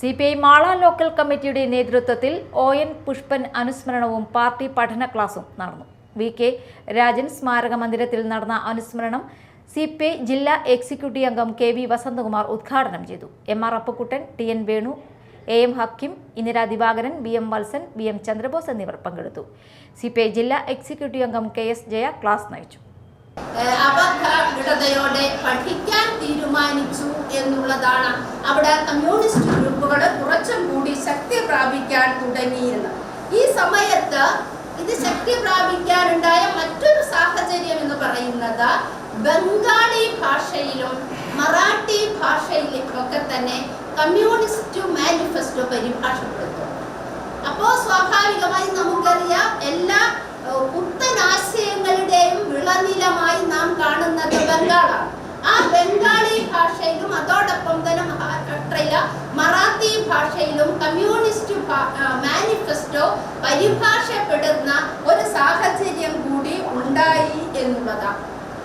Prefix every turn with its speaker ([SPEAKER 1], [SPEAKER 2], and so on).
[SPEAKER 1] C P I Mala local കമ്മിറ്റിയുടെ നേതൃത്വത്തിൽ O N Pushpan അനുസ്മരണവും പാർട്ടി പഠന ക്ലാസും നടന്നു. വി കെ രാജൻ സ്മാരക മന്ദിരത്തിൽ നടന്ന അനുസ്മരണം സി പി ഐ ജില്ലാ എക്സിക്യൂട്ടീവ് അംഗം കെ വി വസന്തകുമാർ ഉദ്ഘാടനം ചെയ്തു. M R Appakuttan T N Venu A M Hakkim Indira Divakaran B M Valsan B M Chandrabose എന്നിവർ പങ്കെടുത്തു. സി പി ഐ ജില്ലാ എക്സിക്യൂട്ടീവ് അംഗം കെ എസ് ജയ ക്ലാസ് നയിച്ചു.
[SPEAKER 2] അപകടതയോടെ പഠിക്കാൻ തീരുമാനിച്ചു എന്നുള്ളതാണ് അവിടെ കമ്മ്യൂണിസ്റ്റ് ഗ്രൂപ്പുകൾ കുറച്ചും കൂടി ശക്തി പ്രാപിക്കാൻ തുടങ്ങിയെന്ന്. ഈ സമയത്ത് ഇത് ശക്തി പ്രാപിക്കാനുണ്ടായ മറ്റൊരു സാഹചര്യം എന്ന് പറയുന്നത് ബംഗാളി ഭാഷയിലും മറാഠി ഭാഷയിലും ഒക്കെ തന്നെ കമ്മ്യൂണിസ്റ്റ് മാനിഫെസ്റ്റോ പരിഭാഷപ്പെടുത്തും അപ്പോൾ സ്വാഭാവികമായി നമുക്കറിയാം എല്ലാ പുത്തൻ ആശയങ്ങളുടെയും വിളനിലമായി നാം കാണുന്നത് ബംഗാളാണ്. ആ ബംഗാളി ഭാഷയിലും അതോടൊപ്പം തന്നെ മഹാരാഷ്ട്രയിലെ മറാത്തി ഭാഷയിലും മാനിഫെസ്റ്റോ പരിഭാഷപ്പെടുന്ന ഒരു സാഹചര്യം കൂടി ഉണ്ടായി എന്നുള്ളതാണ്.